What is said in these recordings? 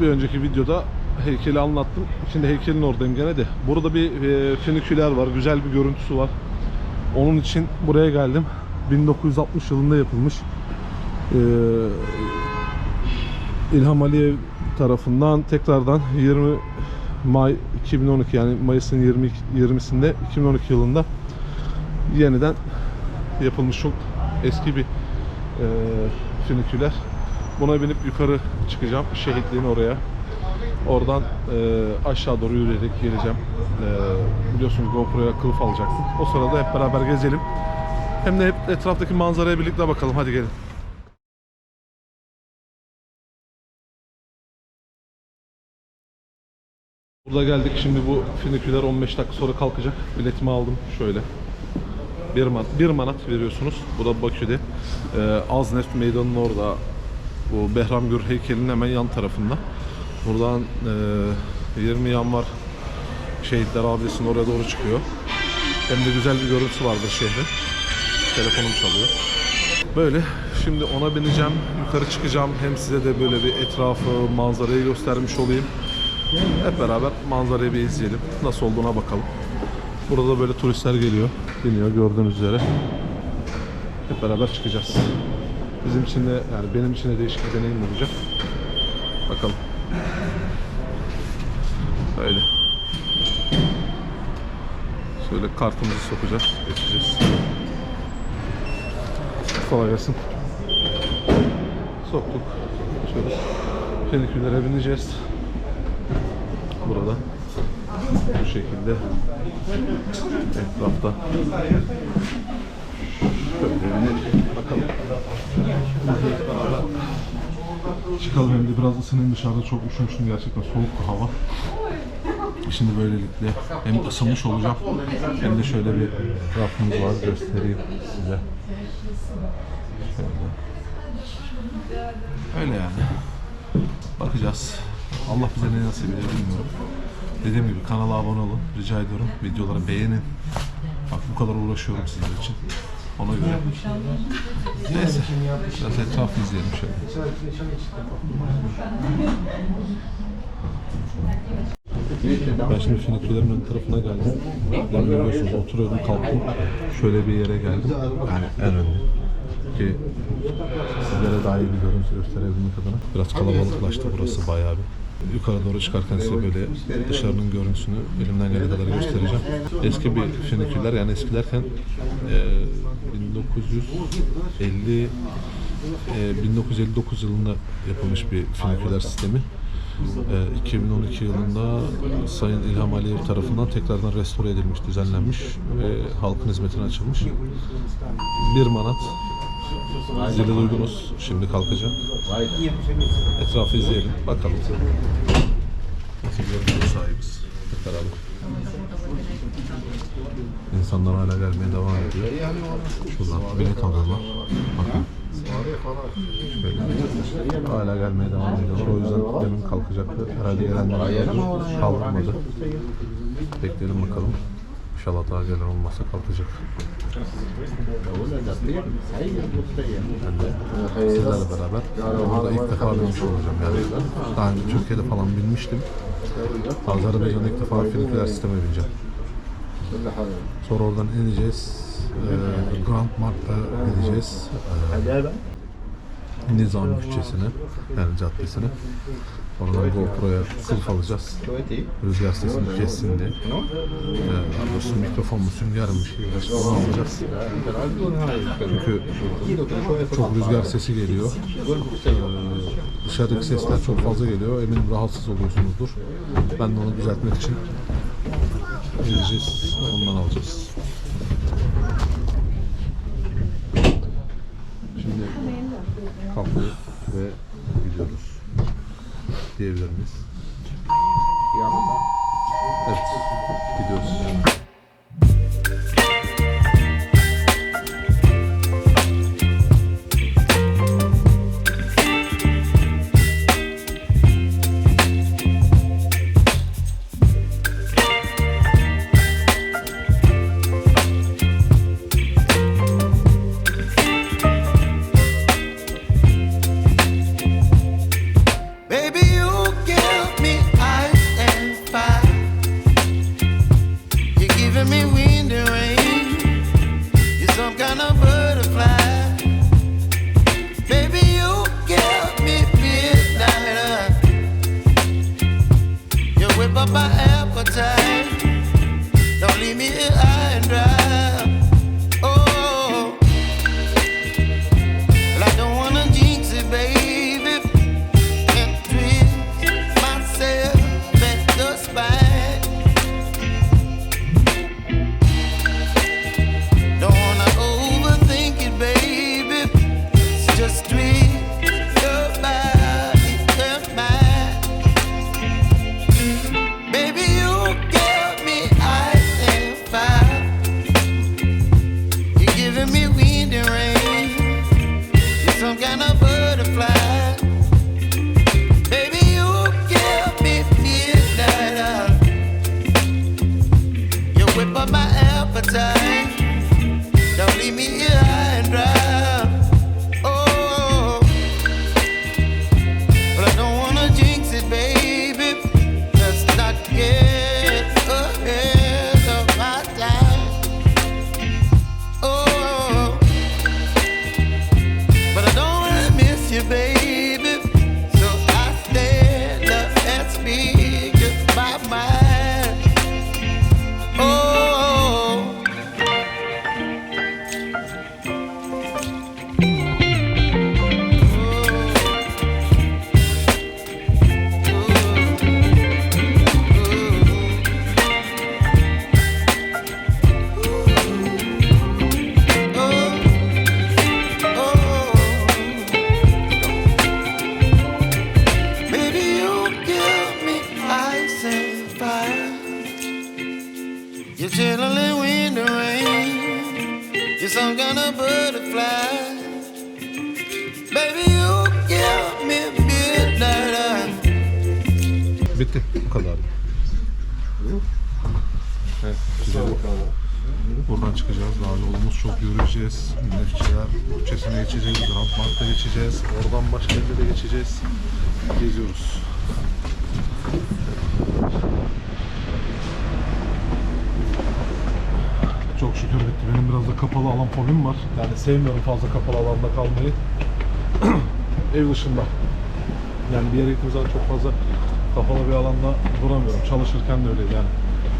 bir önceki videoda heykeli anlattım. Şimdi heykelin oradayım gene de. Burada bir e, finiküler var. Güzel bir görüntüsü var. Onun için buraya geldim. 1960 yılında yapılmış. Ee, İlham Aliyev tarafından tekrardan 20 May 2012 yani Mayıs'ın 20 20'sinde 2012 yılında yeniden yapılmış çok eski bir e, finiküler. Buna binip yukarı çıkacağım şehitliğin oraya. Oradan e, aşağı doğru yürüyerek geleceğim. E, biliyorsunuz GoPro'ya kılıf alacaktım. O sırada hep beraber gezelim. Hem de hep etraftaki manzaraya birlikte bakalım. Hadi gelin. Burada geldik. Şimdi bu finiküler 15 dakika sonra kalkacak. Biletimi aldım şöyle. Bir, man bir manat veriyorsunuz. Bu da Bakü'de. Ee, Azneft Meydanı'nın orada. Bu Behram Gür heykelinin hemen yan tarafında. Buradan e, 20 yan var. Şehitler Abidesi'nin oraya doğru çıkıyor. Hem de güzel bir görüntüsü vardır şehrin. Telefonum çalıyor. Böyle. Şimdi ona bineceğim. Yukarı çıkacağım. Hem size de böyle bir etrafı, manzarayı göstermiş olayım. Hep beraber manzarayı bir izleyelim. Nasıl olduğuna bakalım. Burada da böyle turistler geliyor. Biniyor gördüğünüz üzere. Hep beraber çıkacağız. Bizim için de yani benim için de değişik bir deneyim olacak. Bakalım. Öyle. Şöyle kartımızı sokacağız. Geçeceğiz. Kolay gelsin. Soktuk. Şöyle feniküllere bineceğiz. Burada bu şekilde etrafta Çıkalım hem de biraz ısınayım dışarıda çok üşümüştüm gerçekten soğuk bir hava. Şimdi böylelikle hem ısınmış olacağım hem de şöyle bir rafımız var göstereyim size. Şöyle. Öyle yani. Bakacağız. Allah bize ne nasip eder bilmiyorum. Dediğim gibi kanala abone olun. Rica ediyorum. Videoları beğenin. Bak bu kadar uğraşıyorum sizler için. Ona göre. Neyse. Biraz etrafı izleyelim şöyle. Ben şimdi finikülerin ön tarafına geldim. Demin biliyorsunuz oturuyordum kalktım. Şöyle bir yere geldim. Yani en önde. Ki sizlere daha iyi bir görüntü gösterebilmek adına. Biraz kalabalıklaştı burası bayağı bir. Yukarı doğru çıkarken size böyle dışarının görüntüsünü elimden geldiği kadar göstereceğim. Eski bir finiküller yani eski derken e, 1950 e, 1959 yılında yapılmış bir finiküler sistemi. E, 2012 yılında Sayın İlham Aliyev tarafından tekrardan restore edilmiş, düzenlenmiş ve halkın hizmetine açılmış. Bir manat Zili duydunuz. Şimdi kalkacağım. Etrafı izleyelim. Bakalım. Sahibiz. Hep beraber. İnsanlar hala gelmeye devam ediyor. Şuradan bilet alıyorlar. Bakın. Şöyle. Hala gelmeye devam ediyorlar. O yüzden demin kalkacaktı. Herhalde gelenler kaldırmadı. Bekleyelim bakalım. İnşallah daha gelen olmazsa kalkacak. Ben de sizlerle beraber burada ilk defa binmiş olacağım yani. Daha önce Türkiye'de falan binmiştim. Azerbaycan'da ilk defa filiküler sisteme bineceğim. Sonra oradan ineceğiz. Ee, Grand Mark'ta gideceğiz. Ee, Nizam bütçesine yani caddesine. Oradan GoPro'ya kılıf alacağız. Rüzgar sesini kessin diye. Ee, Arası mikrofon mu sünger mi onu alacağız. Çünkü çok rüzgar sesi geliyor. Ee, dışarıdaki sesler çok fazla geliyor. Eminim rahatsız oluyorsunuzdur. Ben de onu düzeltmek için gideceğiz. Ondan alacağız. Şimdi kalkıyoruz ve. Diyebilir miyiz? Bitti. Bu kadar. Evet. Buradan çıkacağız. Daha yolumuz çok yürüyeceğiz. Nefçeler Bütçesine geçeceğiz. Grand Park'ta geçeceğiz. Oradan başka yere de geçeceğiz. Geziyoruz. Çok şükür bitti. Benim biraz da kapalı alan fobim var. Yani sevmiyorum fazla kapalı alanda kalmayı. Ev dışında. Yani bir yere gittiğim zaman çok fazla kapalı bir alanda duramıyorum. Çalışırken de öyle yani.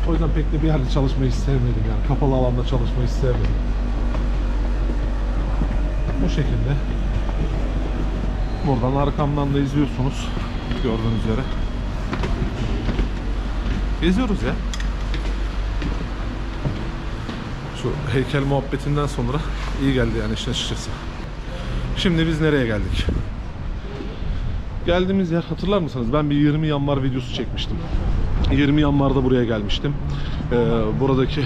O yüzden pek de bir yerde çalışmayı sevmedim yani. Kapalı alanda çalışmayı sevmedim. Bu şekilde. Buradan arkamdan da izliyorsunuz. Gördüğünüz üzere. Geziyoruz ya. Şu heykel muhabbetinden sonra iyi geldi yani işin açıkçası. Şimdi biz nereye geldik? Geldiğimiz yer hatırlar mısınız? Ben bir 20 yanvar videosu çekmiştim. 20 yanvarda buraya gelmiştim. Ee, buradaki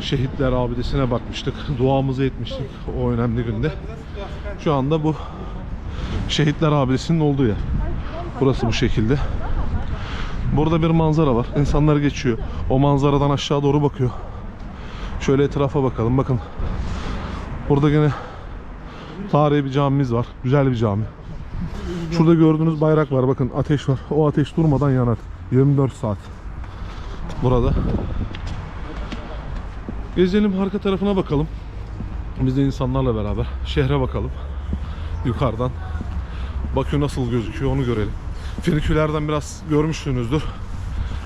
şehitler abidesine bakmıştık. Duamızı etmiştik o önemli günde. Şu anda bu şehitler abidesinin olduğu yer. Burası bu şekilde. Burada bir manzara var. İnsanlar geçiyor. O manzaradan aşağı doğru bakıyor. Şöyle etrafa bakalım. Bakın. Burada gene tarihi bir camimiz var. Güzel bir cami. Şurada gördüğünüz bayrak var. Bakın ateş var. O ateş durmadan yanar. 24 saat. Burada. Gezelim arka tarafına bakalım. Biz de insanlarla beraber şehre bakalım. Yukarıdan. Bakü nasıl gözüküyor onu görelim. Finikülerden biraz görmüşsünüzdür.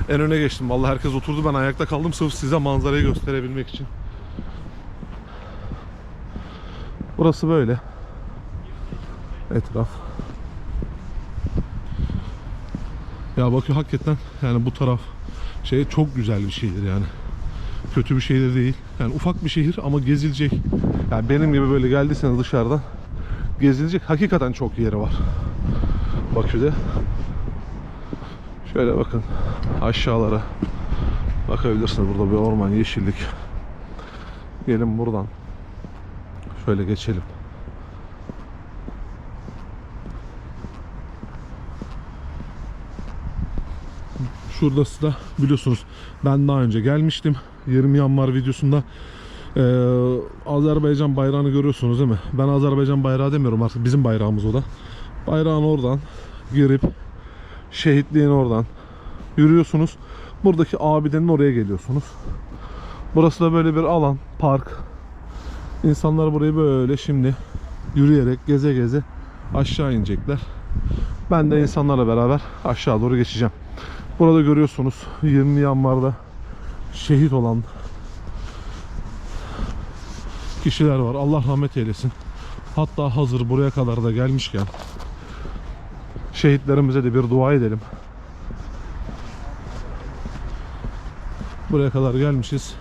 En öne geçtim. Vallahi herkes oturdu. Ben ayakta kaldım sırf size manzarayı gösterebilmek için. Burası böyle. Etraf. Ya Bakü hakikaten yani bu taraf şey çok güzel bir şehir yani. Kötü bir şehir değil. Yani ufak bir şehir ama gezilecek. Yani benim gibi böyle geldiyseniz dışarıdan gezilecek hakikaten çok yeri var. Bakü'de. Şöyle bakın aşağılara bakabilirsiniz. Burada bir orman, yeşillik. Gelin buradan. Şöyle geçelim. Şurası da biliyorsunuz ben daha önce gelmiştim. 20 Yanvar videosunda eee, Azerbaycan bayrağını görüyorsunuz değil mi? Ben Azerbaycan bayrağı demiyorum artık bizim bayrağımız o da. Bayrağın oradan girip şehitliğin oradan yürüyorsunuz. Buradaki abidenin oraya geliyorsunuz. Burası da böyle bir alan, park. İnsanlar burayı böyle şimdi yürüyerek geze geze aşağı inecekler. Ben de insanlarla beraber aşağı doğru geçeceğim. Burada görüyorsunuz 20 yanvarda şehit olan kişiler var. Allah rahmet eylesin. Hatta hazır buraya kadar da gelmişken şehitlerimize de bir dua edelim. Buraya kadar gelmişiz.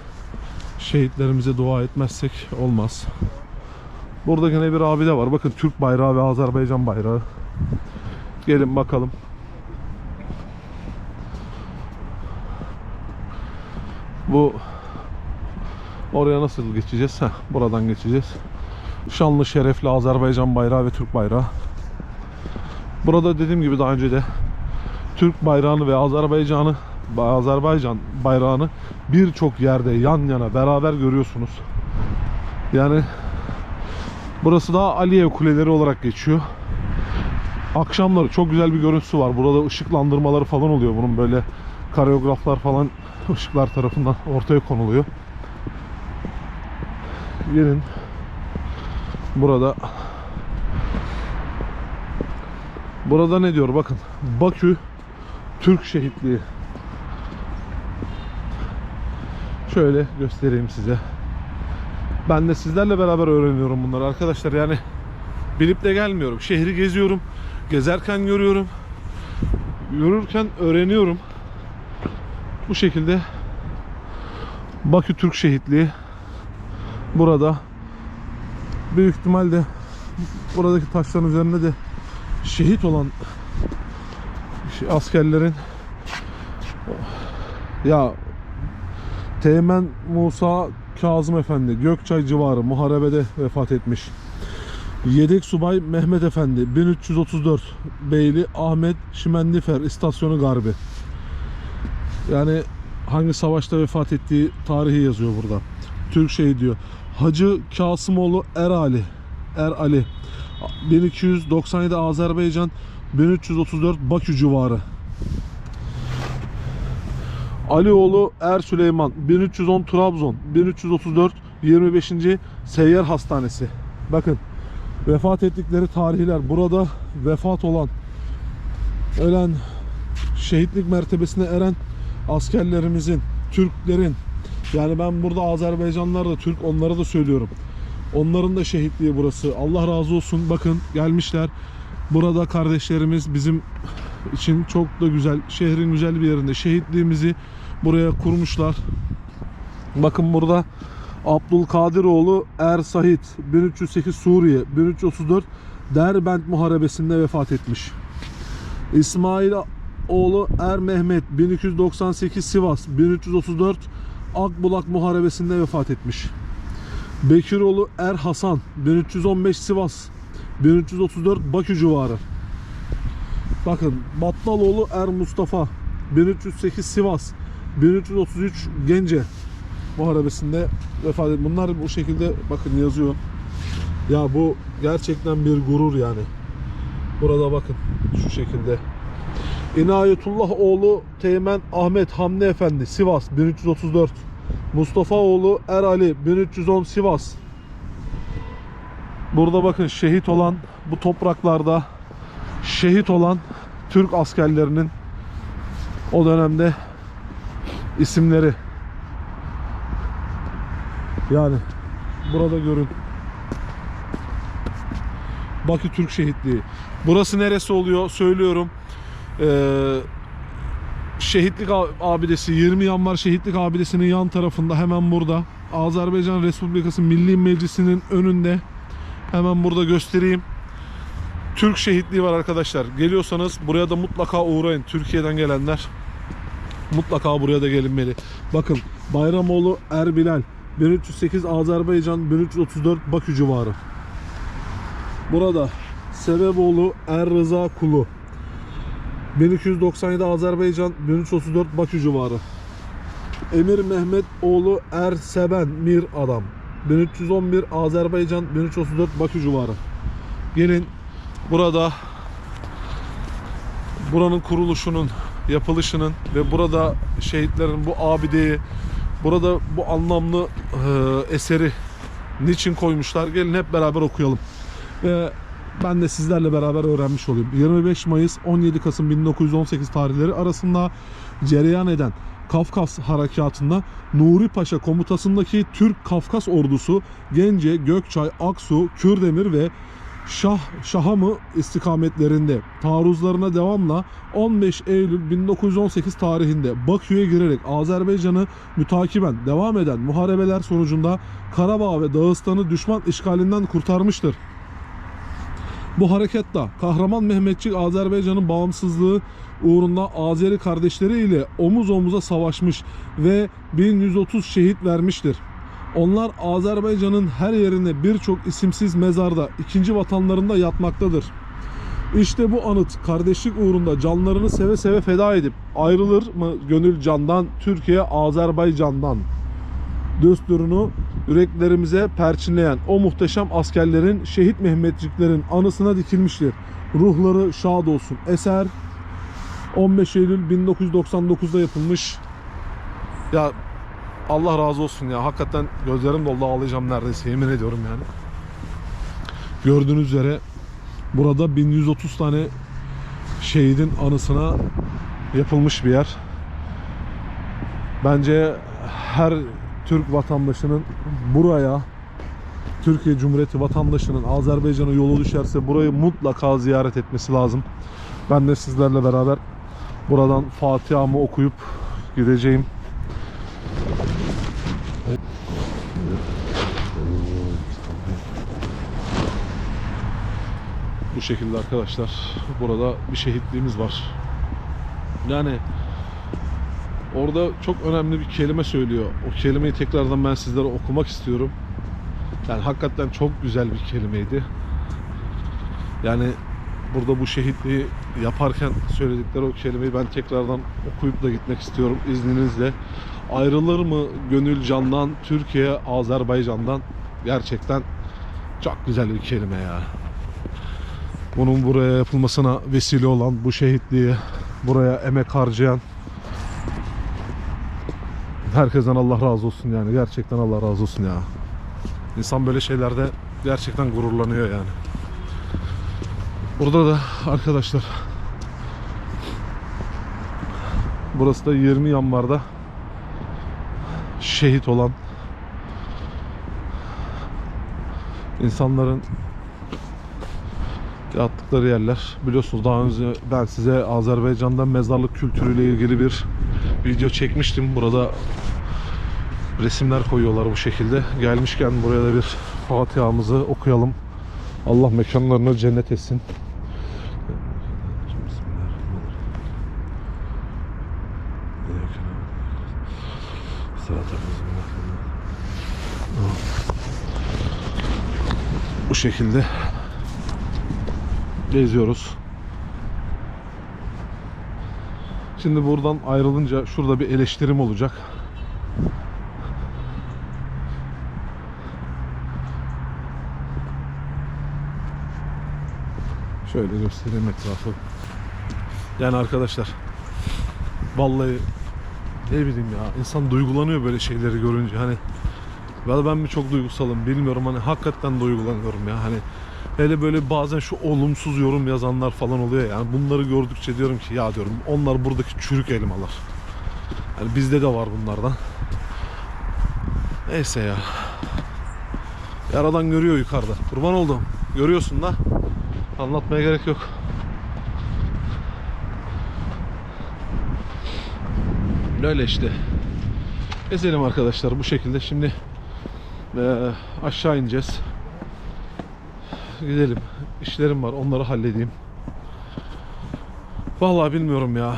Şehitlerimize dua etmezsek olmaz. Burada yine bir abide var. Bakın Türk bayrağı ve Azerbaycan bayrağı. Gelin bakalım. Bu oraya nasıl geçeceğiz? Heh, buradan geçeceğiz. Şanlı şerefli Azerbaycan bayrağı ve Türk bayrağı. Burada dediğim gibi daha önce de Türk bayrağını ve Azerbaycan'ı Azerbaycan bayrağını birçok yerde yan yana beraber görüyorsunuz. Yani burası da Aliyev Kuleleri olarak geçiyor. Akşamları çok güzel bir görüntüsü var. Burada ışıklandırmaları falan oluyor. Bunun böyle kareograflar falan ışıklar tarafından ortaya konuluyor. Gelin burada Burada ne diyor bakın. Bakü Türk şehitliği. Şöyle göstereyim size. Ben de sizlerle beraber öğreniyorum bunları arkadaşlar. Yani bilip de gelmiyorum. Şehri geziyorum. Gezerken görüyorum. Yürürken öğreniyorum. Bu şekilde Bakü Türk şehitliği burada büyük ihtimalle buradaki taşların üzerinde de şehit olan askerlerin ya Teğmen Musa Kazım Efendi Gökçay civarı muharebede vefat etmiş. Yedek subay Mehmet Efendi 1334 Beyli Ahmet Şimendifer istasyonu Garbi. Yani hangi savaşta vefat ettiği tarihi yazıyor burada. Türk şey diyor. Hacı Kasımoğlu Erali Er Ali 1297 Azerbaycan 1334 Bakü civarı. Alioğlu Er Süleyman 1310 Trabzon 1334 25. Seyyar Hastanesi. Bakın vefat ettikleri tarihler burada vefat olan ölen şehitlik mertebesine eren askerlerimizin, Türklerin yani ben burada Azerbaycanlılar da Türk onlara da söylüyorum. Onların da şehitliği burası. Allah razı olsun. Bakın gelmişler. Burada kardeşlerimiz bizim için çok da güzel, şehrin güzel bir yerinde şehitliğimizi buraya kurmuşlar. Bakın burada Abdülkadiroğlu Er Sahit 1308 Suriye 1334 Derbent Muharebesi'nde vefat etmiş. İsmail oğlu Er Mehmet 1298 Sivas 1334 Akbulak Muharebesi'nde vefat etmiş. Bekiroğlu Er Hasan 1315 Sivas 1334 Bakü civarı. Bakın Battaloğlu Er Mustafa 1308 Sivas 1333 Gence muharebesinde vefat etmiş. Bunlar bu şekilde bakın yazıyor. Ya bu gerçekten bir gurur yani. Burada bakın şu şekilde. İnayetullah oğlu Teğmen Ahmet Hamdi Efendi Sivas 1334 Mustafa oğlu Er Ali 1310 Sivas. Burada bakın şehit olan bu topraklarda şehit olan Türk askerlerinin o dönemde isimleri. Yani burada görün. Bakü Türk şehitliği. Burası neresi oluyor? Söylüyorum ee, Şehitlik abidesi 20 Yanvar Şehitlik abidesinin yan tarafında hemen burada. Azerbaycan Respublikası Milli Meclisi'nin önünde. Hemen burada göstereyim. Türk şehitliği var arkadaşlar. Geliyorsanız buraya da mutlaka uğrayın. Türkiye'den gelenler mutlaka buraya da gelinmeli. Bakın Bayramoğlu Erbilal 1308 Azerbaycan 1334 Bakü civarı. Burada Sebeboğlu Er Rıza Kulu 1297 Azerbaycan 1334 Bakü civarı. Emir Mehmet oğlu Er Seben Mir adam. 1311 Azerbaycan 1334 Bakü civarı. Gelin burada buranın kuruluşunun, yapılışının ve burada şehitlerin bu abideyi, burada bu anlamlı e, eseri niçin koymuşlar? Gelin hep beraber okuyalım. Ve ben de sizlerle beraber öğrenmiş olayım. 25 Mayıs 17 Kasım 1918 tarihleri arasında cereyan eden Kafkas harekatında Nuri Paşa komutasındaki Türk Kafkas ordusu Gence, Gökçay, Aksu, Kürdemir ve Şah Şahamı istikametlerinde taarruzlarına devamla 15 Eylül 1918 tarihinde Bakü'ye girerek Azerbaycan'ı mütakiben devam eden muharebeler sonucunda Karabağ ve Dağıstan'ı düşman işgalinden kurtarmıştır. Bu harekette kahraman Mehmetçik Azerbaycan'ın bağımsızlığı uğrunda Azeri kardeşleri ile omuz omuza savaşmış ve 1130 şehit vermiştir. Onlar Azerbaycan'ın her yerinde birçok isimsiz mezarda ikinci vatanlarında yatmaktadır. İşte bu anıt kardeşlik uğrunda canlarını seve seve feda edip ayrılır mı gönül candan Türkiye Azerbaycan'dan düsturunu yüreklerimize perçinleyen o muhteşem askerlerin şehit Mehmetçiklerin anısına dikilmiştir. Ruhları şad olsun. Eser 15 Eylül 1999'da yapılmış. Ya Allah razı olsun ya. Hakikaten gözlerim doldu ağlayacağım neredeyse yemin ediyorum yani. Gördüğünüz üzere burada 1130 tane şehidin anısına yapılmış bir yer. Bence her Türk vatandaşının buraya Türkiye Cumhuriyeti vatandaşının Azerbaycan'a yolu düşerse burayı mutlaka ziyaret etmesi lazım. Ben de sizlerle beraber buradan Fatiha'mı okuyup gideceğim. Bu şekilde arkadaşlar burada bir şehitliğimiz var. Yani orada çok önemli bir kelime söylüyor. O kelimeyi tekrardan ben sizlere okumak istiyorum. Yani hakikaten çok güzel bir kelimeydi. Yani burada bu şehitliği yaparken söyledikleri o kelimeyi ben tekrardan okuyup da gitmek istiyorum izninizle. Ayrılır mı gönül candan Türkiye Azerbaycan'dan gerçekten çok güzel bir kelime ya. Bunun buraya yapılmasına vesile olan bu şehitliği buraya emek harcayan herkesten Allah razı olsun yani gerçekten Allah razı olsun ya. İnsan böyle şeylerde gerçekten gururlanıyor yani. Burada da arkadaşlar burası da 20 yanvarda şehit olan insanların yattıkları yerler. Biliyorsunuz daha önce ben size Azerbaycan'da mezarlık kültürüyle ilgili bir video çekmiştim. Burada resimler koyuyorlar bu şekilde. Gelmişken buraya da bir Fatiha'mızı okuyalım. Allah mekanlarını cennet etsin. Bu şekilde geziyoruz. Şimdi buradan ayrılınca şurada bir eleştirim olacak. Şöyle göstereyim etrafı. Yani arkadaşlar vallahi ne bileyim ya insan duygulanıyor böyle şeyleri görünce hani ben mi çok duygusalım bilmiyorum hani hakikaten duygulanıyorum ya hani hele böyle bazen şu olumsuz yorum yazanlar falan oluyor yani bunları gördükçe diyorum ki ya diyorum onlar buradaki çürük elmalar. Yani bizde de var bunlardan. Neyse ya. Yaradan görüyor yukarıda. Kurban oldum. Görüyorsun da. Anlatmaya gerek yok. Böyle işte. Gezelim arkadaşlar bu şekilde. Şimdi eee, aşağı ineceğiz. Gidelim. İşlerim var. Onları halledeyim. Vallahi bilmiyorum ya.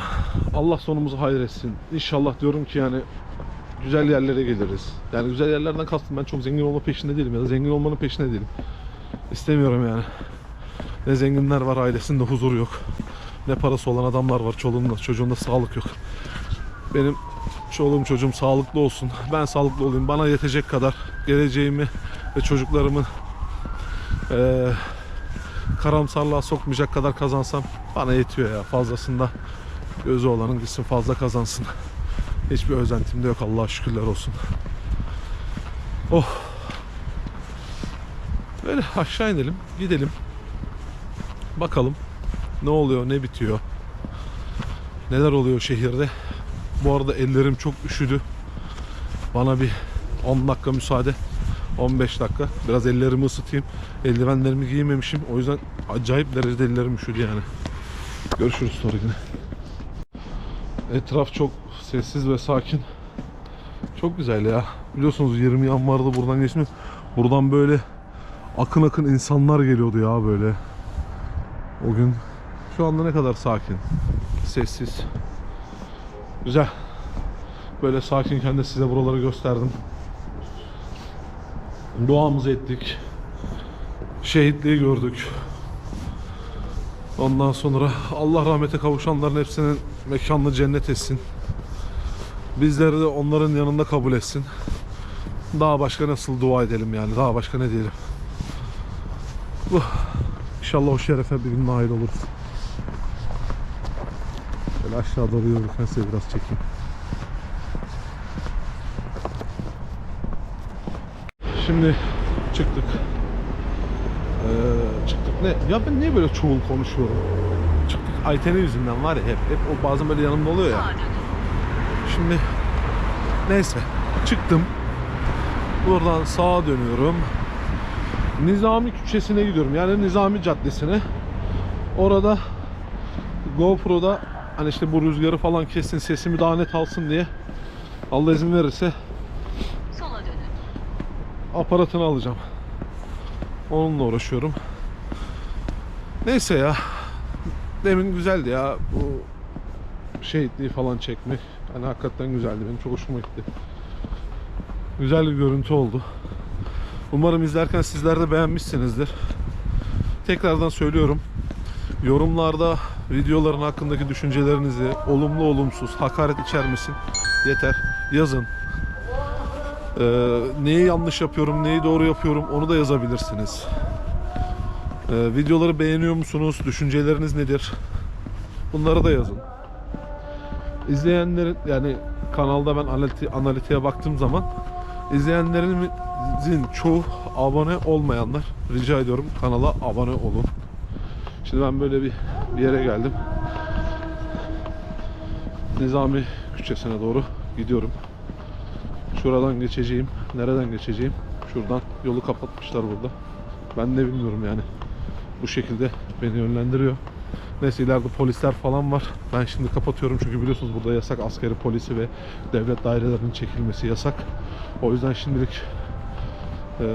Allah sonumuzu hayretsin. İnşallah diyorum ki yani güzel yerlere geliriz. Yani güzel yerlerden kastım ben çok zengin olma peşinde değilim ya da zengin olmanın peşinde değilim. İstemiyorum yani. Ne zenginler var ailesinde huzur yok. Ne parası olan adamlar var çoluğunda çocuğunda sağlık yok. Benim çoluğum çocuğum sağlıklı olsun. Ben sağlıklı olayım. Bana yetecek kadar geleceğimi ve çocuklarımı eee karamsarlığa sokmayacak kadar kazansam bana yetiyor ya. Fazlasında gözü olanın gitsin fazla kazansın. Hiçbir özentim de yok Allah'a şükürler olsun. Oh. Böyle aşağı inelim, gidelim. Bakalım ne oluyor, ne bitiyor. Neler oluyor şehirde. Bu arada ellerim çok üşüdü. Bana bir 10 dakika müsaade. 15 dakika. Biraz ellerimi ısıtayım. Eldivenlerimi giymemişim. O yüzden acayip derecede ellerim üşüdü yani. Görüşürüz sonra yine. Etraf çok sessiz ve sakin. Çok güzel ya. Biliyorsunuz 20 yan vardı buradan geçmiyor. Buradan böyle akın akın insanlar geliyordu ya böyle. O gün. Şu anda ne kadar sakin. Sessiz. Güzel. Böyle sakinken de size buraları gösterdim. Duamızı ettik. Şehitliği gördük. Ondan sonra Allah rahmete kavuşanların hepsinin mekanını cennet etsin. Bizleri de onların yanında kabul etsin. Daha başka nasıl dua edelim yani? Daha başka ne diyelim? Bu. İnşallah o şerefe bir gün nail oluruz. Şöyle aşağı doğru yürürken size biraz çekeyim. Şimdi çıktık. Ee, çıktık ne? Ya ben niye böyle çoğul konuşuyorum? Çıktık Ayten'in yüzünden var ya hep. Hep o bazen böyle yanımda oluyor ya. Şimdi neyse çıktım. Buradan sağa dönüyorum. Nizami Küçesi'ne gidiyorum. Yani Nizami Caddesi'ne. Orada GoPro'da hani işte bu rüzgarı falan kessin sesimi daha net alsın diye Allah izin verirse. Aparatını alacağım. Onunla uğraşıyorum. Neyse ya. Demin güzeldi ya. Bu şehitliği falan çekmek. Hani hakikaten güzeldi. Benim çok hoşuma gitti. Güzel bir görüntü oldu. Umarım izlerken sizler de beğenmişsinizdir. Tekrardan söylüyorum. Yorumlarda videoların hakkındaki düşüncelerinizi olumlu olumsuz hakaret içermesin yeter yazın. Ee, neyi yanlış yapıyorum, neyi doğru yapıyorum onu da yazabilirsiniz. Ee, videoları beğeniyor musunuz? Düşünceleriniz nedir? Bunları da yazın. İzleyenlerin yani kanalda ben analiti, analitiğe baktığım zaman izleyenlerimizin çoğu abone olmayanlar. Rica ediyorum kanala abone olun. Şimdi ben böyle bir, bir yere geldim. Nizami Küçesi'ne doğru gidiyorum. Şuradan geçeceğim. Nereden geçeceğim? Şuradan. Yolu kapatmışlar burada. Ben de bilmiyorum yani. Bu şekilde beni yönlendiriyor. Neyse ileride polisler falan var. Ben şimdi kapatıyorum çünkü biliyorsunuz burada yasak askeri polisi ve devlet dairelerinin çekilmesi yasak. O yüzden şimdilik eee,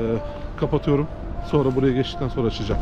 kapatıyorum. Sonra buraya geçtikten sonra açacağım.